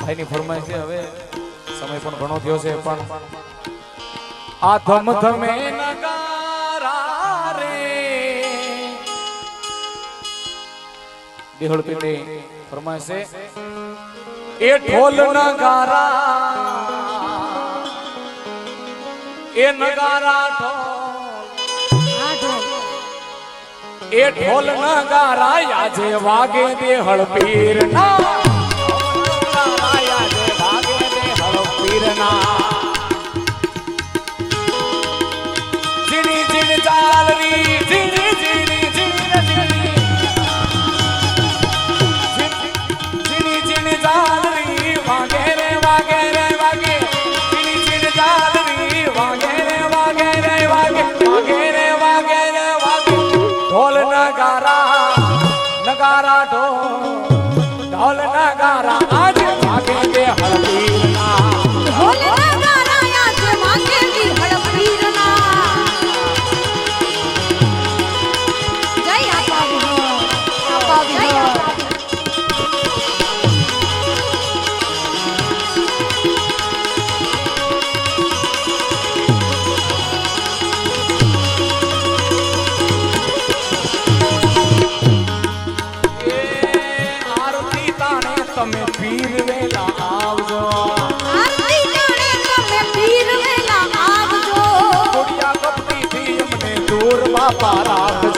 ભાઈની ફરમાઈ છે, હવે સમય પણ ઘણો થયો છે, પણ આ ધમ ધમે નગારા રે. દેહળ પીંડી ફરમાઈશ છે, એ ઢોલ નગારા, એ નગારા એ ઢોલ નગારા આજે વાગે દે હળપીર ના વાગે રે વાગે વાગે વાગે રે ઢોલ નગારા નગારા ઢોલ. ઢોલ નગારા, આજ વાગે દે હળદીરના એ તમે પીર વેલા આવજો. ખોડિયા કપટીથી અમને દૂર બાપા રાખજો.